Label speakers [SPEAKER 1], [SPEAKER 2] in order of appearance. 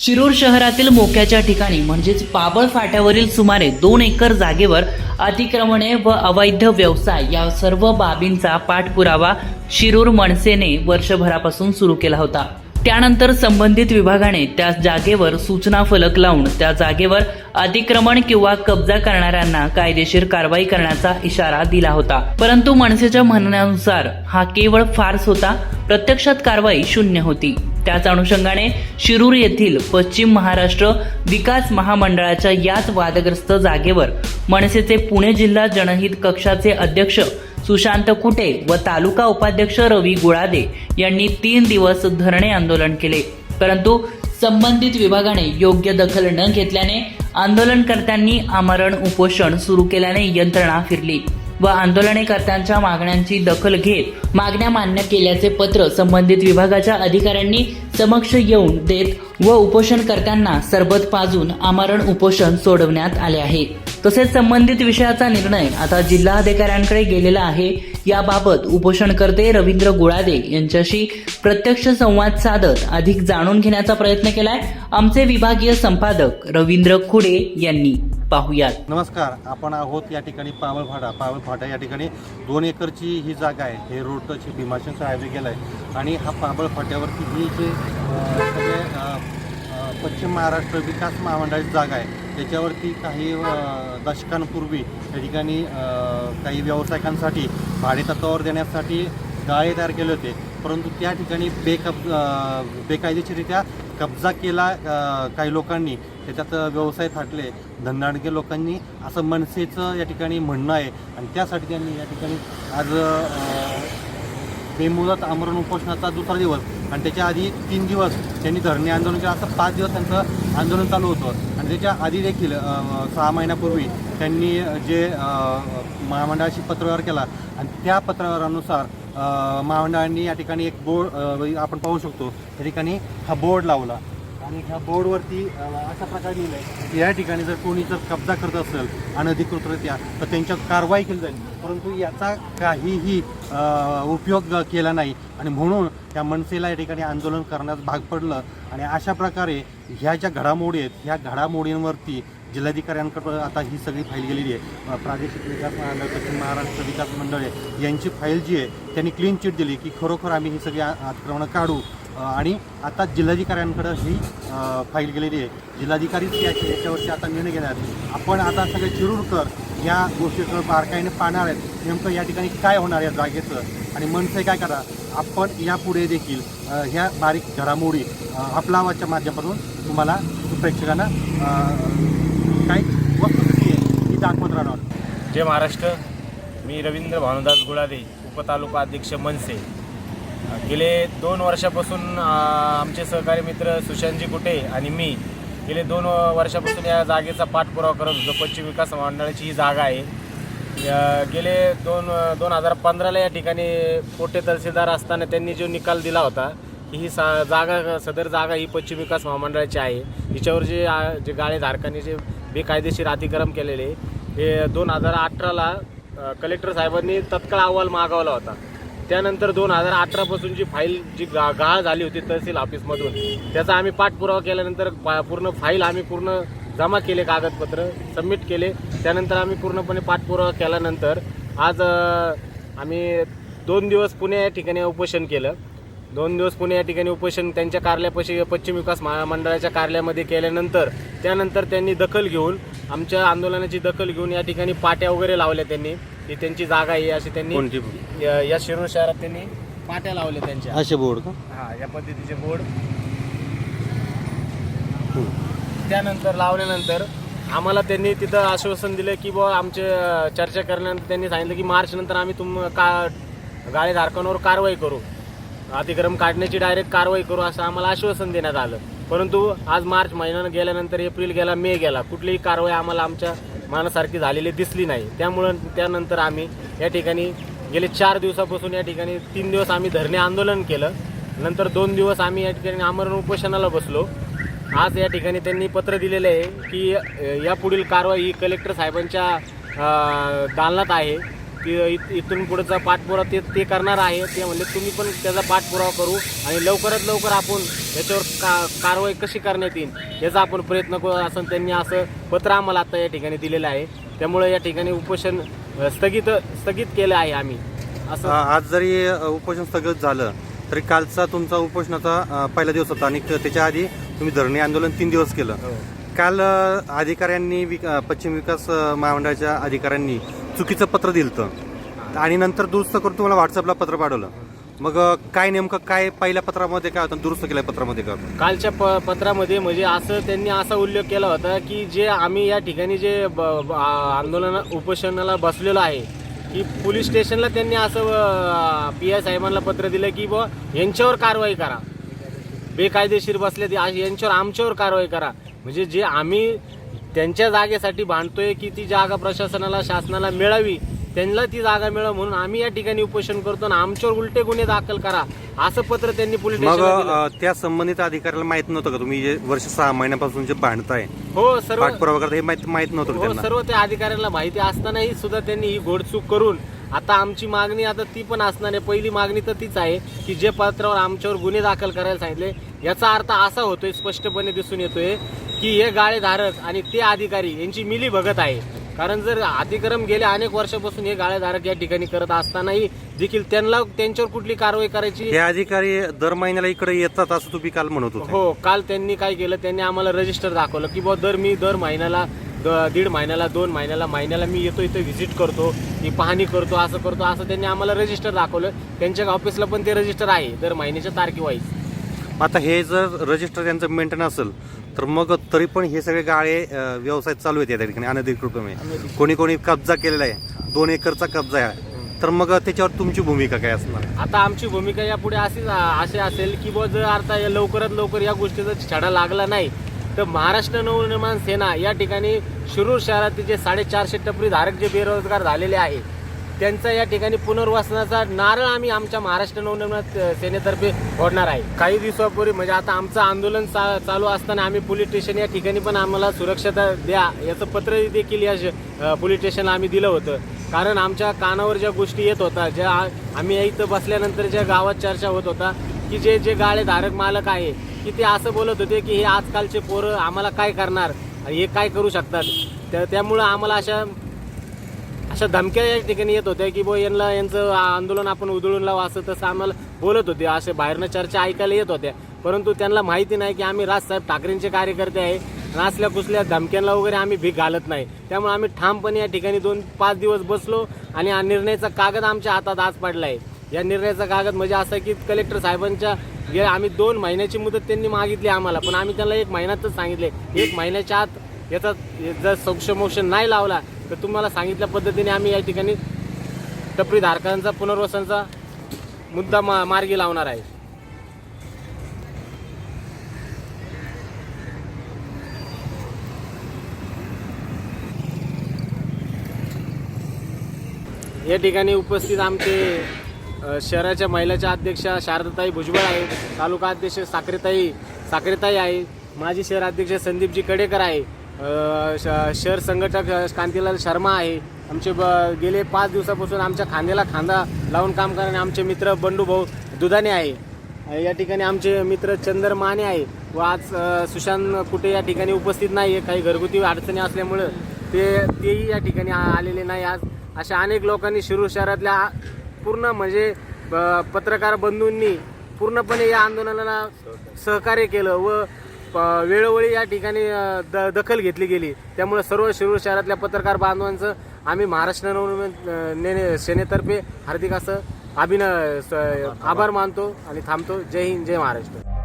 [SPEAKER 1] शिरूर शहरातील मोक्याच्या ठिकाणी म्हणजेच पाबळ फाट्यावरील सुमारे दोन एकर जागेवर अतिक्रमणे व अवैध व्यवसाय या सर्व बाबींचा पाठपुरावा शिरूर मनसेने वर्षभरापासून सुरू केला होता. त्यानंतर संबंधित विभागाने त्या जागेवर सूचना फलक लावून त्या जागेवर अतिक्रमण किंवा कब्जा करणाऱ्यांना कायदेशीर कारवाई करण्याचा इशारा दिला होता. परंतु मनसेच्या म्हणण्यानुसार हा केवळ फार्स होता. प्रत्यक्षात कारवाई शून्य होती. त्याच अनुषंगाने शिरूर येथील पश्चिम महाराष्ट्र विकास महामंडळाच्या याच वादग्रस्त जागेवर मनसेचे पुणे जिल्हा जनहित कक्षाचे अध्यक्ष सुशांत कुटे व तालुका उपाध्यक्ष रवी गुळादे यांनी तीन दिवस धरणे आंदोलन केले. परंतु संबंधित विभागाने योग्य दखल न घेतल्याने आंदोलनकर्त्यांनी आमरण उपोषण सुरू केल्याने यंत्रणा फिरली. व आंदोलनकर्त्यांच्या मागण्यांची दखल घेत मागण्या मान्य केल्याचे पत्र संबंधित विभागाच्या अधिकाऱ्यांनी समक्ष येऊन देत व उपोषणकर्त्यांना सरबत पाजून आमरण उपोषण सोडवण्यात आले आहे. तसेच संबंधित विषयाचा निर्णय आता जिल्हाधिकाऱ्यांकडे गेलेला आहे. याबाबत उपोषणकर्ते रवींद्र गुळादे यांच्याशी प्रत्यक्ष संवाद साधत अधिक जाणून घेण्याचा प्रयत्न केलाय. आमचे विभागीय संपादक रवींद्र खुडे यांनी. पाहूयात.
[SPEAKER 2] नमस्कार आपण आहोत या ठिकाणी पावलफाटा पावलफाटा या ठिकाणी दोन एकरची ही जागा आहे. हे रोड टच भीमाशंकर हायवे गेला आहे. आणि हा पाबळ फाट्यावरती ही जे सगळे पश्चिम महाराष्ट्र विकास महामंडळाची जागा आहे. त्याच्यावरती काही दशकांपूर्वी या ठिकाणी काही व्यावसायिकांसाठी भाडेतत्वावर देण्यासाठी गाळे तयार केले होते. परंतु त्या ठिकाणी बेकब बेकायदेशीररित्या कब्जा केला काही लोकांनी. त्याच्यात व्यवसाय थाटले धंदाणके लोकांनी. असं मनसेचं या ठिकाणी म्हणणं आहे. आणि त्यासाठी त्यांनी या ठिकाणी आज बेमुदत आमरण उपोषणाचा दुसरा दिवस आणि त्याच्या आधी तीन दिवस त्यांनी धरणे आंदोलन केलं. असं पाच दिवस त्यांचं आंदोलन चालू होतं. आणि त्याच्या आधी देखील सहा महिन्यापूर्वी त्यांनी जे महामंडळाशी पत्रव्यवहार केला. आणि त्या पत्रव्यवहारानुसार महामंडळांनी या ठिकाणी एक बोर्ड म्हणजे आपण पाहू शकतो या ठिकाणी हा बोर्ड लावला. आणि ह्या बोर्डवरती अशा प्रकारे लिहिलं आहे की या ठिकाणी जर कोणी जर कब्जा करत असेल अनधिकृतरित्या तर त्यांच्यावर कारवाई केली जाईल. परंतु याचा काहीही उपयोग केला नाही. आणि म्हणून त्या मनसेला या ठिकाणी आंदोलन करण्यास भाग पडलं. आणि अशा प्रकारे ह्या ज्या घडामोडी आहेत ह्या घडामोडींवरती जिल्हाधिकाऱ्यांकडं आता ही सगळी फाईल गेलेली आहे. प्रादेशिक विकास मंडळ पश्चिम महाराष्ट्र विकास मंडळ आहे. यांची फाईल जी आहे त्यांनी क्लीन चिट दिली की खरोखर आम्ही ही सगळी अतिक्रमणं काढू. आणि आता जिल्हाधिकाऱ्यांकडं ही फाईल गेलेली आहे. जिल्हाधिकारीच याची याच्यावरती आता निर्णय घेणार आपण आता सगळे चिरूरकर या गोष्टीकडं बारकाईने पाहणार आहेत. नेमकं या ठिकाणी काय होणार या जागेचं? आणि मनसे काय करा? आपण यापुढे देखील ह्या बारीक घडामोडी आपलावाच्या आपला माध्यमातून तुम्हाला प्रेक्षकांना काही वस्तुस्थिती आहे ही दाखवत राहणार.
[SPEAKER 3] जय महाराष्ट्र. मी रवींद्र भानुदास गुळादे उपतालुका अध्यक्ष मनसे. गेले दोन वर्षापासून आमचे सहकारी मित्र सुशांतजी कुटे आणि मी गेले दोन वर्षापासून या जागेचा पाठपुरावा करत होतो. पश्चिम विकास मंडळाची ही जागा आहे. गेले दोन दोन हजार पंधराला या ठिकाणी पोटे तहसीलदार असताना त्यांनी जो निकाल दिला होता की ही सा जागा सदर जागा ही पश्चिम विकास महामंडळाची आहे. हिच्यावर जे जे गाळे धारकांनी जे बेकायदेशीर अतिक्रम केलेले. हे दोन हजार अठराला कलेक्टर साहेबांनी तत्काळ अहवाल मागवला होता. त्यानंतर दोन हजार अठरापासून जी फाईल जी गा गाळ झाली होती तहसील ऑफिसमधून त्याचा आम्ही पाठपुरावा केल्यानंतर पा- पूर्ण फाईल आम्ही पूर्ण जमा केले कागदपत्र सबमिट केले. त्यानंतर आम्ही पूर्णपणे पाठपुरावा केल्यानंतर आज आम्ही दोन दिवस पुणे या ठिकाणी उपोषण केलं. दोन दिवस पुणे या ठिकाणी उपोषण त्यांच्या कार्यालयापाशी पश्चिम विकास महामंडळाच्या कार्यालयामध्ये केल्यानंतर त्यानंतर त्यांनी दखल घेऊन आमच्या आंदोलनाची दखल घेऊन या ठिकाणी पाट्या वगैरे लावल्या त्यांनी. ही त्यांची जागा आहे अशी त्यांनी या या शिरूर शहरात त्यांनी पाट्या लावल्या त्यांच्या.
[SPEAKER 2] असे बोर्ड का?
[SPEAKER 3] हा या पद्धतीचे बोर्ड. त्यानंतर लावल्यानंतर आम्हाला त्यांनी तिथं आश्वासन दिलं की बुवा आमचे अं, चर्चा करण्यानंतर त्यांनी सांगितलं की मार्च नंतर आम्ही तुम का गाळेधारकांवर कारवाई करू. अतिक्रम काढण्याची डायरेक्ट कारवाई करू असं आम्हाला आश्वासन देण्यात आलं. परंतु आज मार्च महिन्यानं गेल्यानंतर एप्रिल गेला मे गेला कुठलीही कारवाई आम्हाला आमच्या मनासारखी झालेली दिसली नाही. त्यामुळं त्यानंतर आम्ही या ठिकाणी गेले चार दिवसापासून या ठिकाणी तीन दिवस आम्ही धरणे आंदोलन केलं. नंतर दोन दिवस आम्ही या ठिकाणी आमरण उपोषणाला बसलो. आज या ठिकाणी त्यांनी पत्र दिलेलं आहे की या यापुढील कारवाई ही कलेक्टर साहेबांच्या दालनात आहे. ते इत- इथून पुढचा पाठपुरावा ते ते करणार आहे. ते म्हणले तुम्ही पण त्याचा पाठपुरावा करू आणि लवकरात लवकर आपण याच्यावर का कारवाई कशी करण्यात येईल याचा आपण प्रयत्न करू असं त्यांनी असं पत्र आम्हाला आता या ठिकाणी दिलेलं आहे. त्यामुळे या ठिकाणी उपोषण स्थगित स्थगित केलं आहे आम्ही. असं
[SPEAKER 2] आज जरी उपोषण स्थगित झालं तरी कालचा तुमचा उपोषणाचा पहिला दिवस होता आणि त्याच्या आधी तुम्ही धरणे आंदोलन तीन दिवस केलं.
[SPEAKER 3] हो.
[SPEAKER 2] काल अधिकाऱ्यांनी विक- पश्चिम विकास महामंडळाच्या अधिकाऱ्यांनी चुकीचं पत्र दिलं आणि नंतर दुरुस्त करून तुम्हाला व्हॉट्सअपला पत्र पाठवलं. मग काय नेमकं काय पहिल्या पत्रामध्ये काय होतं? दुरुस्त केलं पत्रामध्ये का?
[SPEAKER 3] कालच्या प पत्रामध्ये म्हणजे असं त्यांनी असा उल्लेख केला होता की जे आम्ही या ठिकाणी जे ब- ब- आ- आंदोलन उपोषणाला बसलेलो आहे की पोलीस स्टेशनला त्यांनी असं पी आय साहेबांना पत्र दिलं की बुवा यांच्यावर कारवाई करा. बेकायदेशीर बसले ते यांच्यावर आमच्यावर कारवाई करा. म्हणजे जे आम्ही त्यांच्या जागेसाठी भांडतोय की ती जागा प्रशासनाला शासनाला मिळावी त्यांना ती जागा मिळावी म्हणून आम्ही या ठिकाणी उपोषण करतो आणि आमच्यावर उलटे गुन्हे दाखल करा असं पत्र त्यांनी पोलीस
[SPEAKER 2] मग
[SPEAKER 3] स्टेशनला दिलं
[SPEAKER 2] अ, त्या संबंधित अधिकाऱ्याला माहीत नव्हतं का तुम्ही जे वर्ष सहा महिन्यापासून जे भांडताय
[SPEAKER 3] हो सर्व
[SPEAKER 2] पाठपुरावा करता हे माहीत माहीत नव्हतं का
[SPEAKER 3] हो
[SPEAKER 2] त्यांना?
[SPEAKER 3] सर्व त्या अधिकाऱ्यांना माहिती असतानाही सुद्धा त्यांनी ही घोडचूक करून आता आमची मागणी आता ती पण असणार आहे. पहिली मागणी तर तीच आहे की जे पत्रावर आमच्यावर गुन्हे दाखल करायला सांगितले याचा अर्थ असा होतोय स्पष्टपणे दिसून येतोय की हे गाळेधारक आणि ते अधिकारी यांची मिली भगत आहे. कारण जर अतिक्रम गेल्या अनेक वर्षापासून हे गाळेधारक या ठिकाणी करत असतानाही देखील त्यांना त्यांच्यावर कुठली कारवाई करायची?
[SPEAKER 2] हे अधिकारी दर महिन्याला इकडे येतात असं तुम्ही काल म्हणत होते.
[SPEAKER 3] हो काल त्यांनी काय केलं? त्यांनी आम्हाला रजिस्टर दाखवलं की बुवा दर मी दर महिन्याला द- दीड महिन्याला दोन महिन्याला महिन्याला मी येतो इथं व्हिजिट करतो मी पाहणी करतो असं करतो असं त्यांनी आम्हाला रजिस्टर दाखवलं. त्यांच्या ऑफिसला पण ते रजिस्टर आहे दर महिन्याच्या तारखेवाईज.
[SPEAKER 2] आता हे जर रजिस्टर त्यांचं मेंटेन असेल तर मग तरी पण हे सगळे गाळे अ, व्यवसाय चालू आहेत या ठिकाणी अनधिकृतपणे कोणी कोणी कब्जा केलेला आहे दोन एकरचा कब्जा आहे. तर मग त्याच्यावर तुमची भूमिका काय असणार? आहे?
[SPEAKER 3] आता आमची भूमिका यापुढे अशीच अशी असेल की बुवा जर आता या लवकरात लवकर या गोष्टीचा छडा लागला नाही तर महाराष्ट्र नवनिर्माण सेना या ठिकाणी शिरूर शहरातील जे साडेचारशे टपरी धारक जे बेरोजगार झालेले आहे त्यांचा या ठिकाणी पुनर्वसनाचा नारळ आम्ही आमच्या महाराष्ट्र नवनिर्माण सेनेतर्फे फोडणार आहे. काही दिवसापूर्वी म्हणजे आता आमचं आंदोलन चा- चालू असताना आम्ही पोलीस स्टेशन या ठिकाणी पण आम्हाला सुरक्षता द्या याचं पत्र देखील या पोलीस स्टेशनला आम्ही दिलं होतं. कारण आमच्या कानावर ज्या गोष्टी येत होत्या ज्या आम्ही इथं बसल्यानंतर ज्या गावात चर्चा होत होता की जे जे गाळे धारक मालक आहे की ते असं बोलत होते की हे आजकालचे पोरं आम्हाला काय करणार? हे काय करू शकतात? त्या त्यामुळं आम्हाला अशा अशा धमक्या या ठिकाणी येत होत्या की बो यांना यांचं आंदोलन आपण उधळून लावू असं तसं आम्हाला बोलत होते. असे बाहेरनं चर्चा ऐकायला येत होत्या. परंतु त्यांना माहिती नाही की आम्ही राजसाहेब ठाकरेंचे कार्यकर्ते आहे. नासल्या कुसल्या धमक्यांना वगैरे आम्ही भीक घालत नाही. त्यामुळे आम्ही ठामपणे या ठिकाणी दोन पाच दिवस बसलो आणि हा निर्णयाचा कागद आमच्या हातात आज पडला आहे या निर्णयाचा कागद म्हणजे असं की कलेक्टर साहेबांच्या गे आम्ही दोन महिन्याची मुदत त्यांनी मागितली आम्हाला पण आम्ही त्यांना एक महिन्यातच सांगितले. एक महिन्याच्या आत याचा जर सौक्षमोक्षण नाही लावला तर तुम्हाला सांगितल्या पद्धतीने आम्ही या ठिकाणी टपरी धारकांचा पुनर्वसनचा मुद्दा मा मार्गी लावणार आहे. या ठिकाणी उपस्थित आमचे शहराच्या महिलाच्या अध्यक्षा शारदाताई भुजबळ आहे तालुका अध्यक्ष साखरेताई साखरेताई आहे माजी शहर अध्यक्ष संदीपजी कडेकर आहे श- शहर संघटक कांतीलाल शर्मा आहे. आमचे ब गेले पाच दिवसापासून आमच्या खांद्याला खांदा लावून काम करणारे आमचे मित्र बंडू भाऊ दुधाने आहे. या ठिकाणी आमचे मित्र चंदर माने आहे व आज सुशांत कुठे या ठिकाणी उपस्थित नाही आहे. काही घरगुती अडचणी असल्यामुळं ते तेही या ठिकाणी आ- आलेले नाही. आज अशा अनेक लोकांनी शिरूर शहरातल्या पूर्ण म्हणजे पत्रकार बंधूंनी पूर्णपणे या आंदोलनाला सहकार्य केलं व वेळोवेळी या ठिकाणी द दखल घेतली गेली. त्यामुळे सर्व शिरूर शहरातल्या पत्रकार बांधवांचं आम्ही महाराष्ट्र नवनिर्माण सेनेतर्फे हार्दिक असं अभिन स- आभार मानतो आणि थांबतो. जय हिंद जय महाराष्ट्र.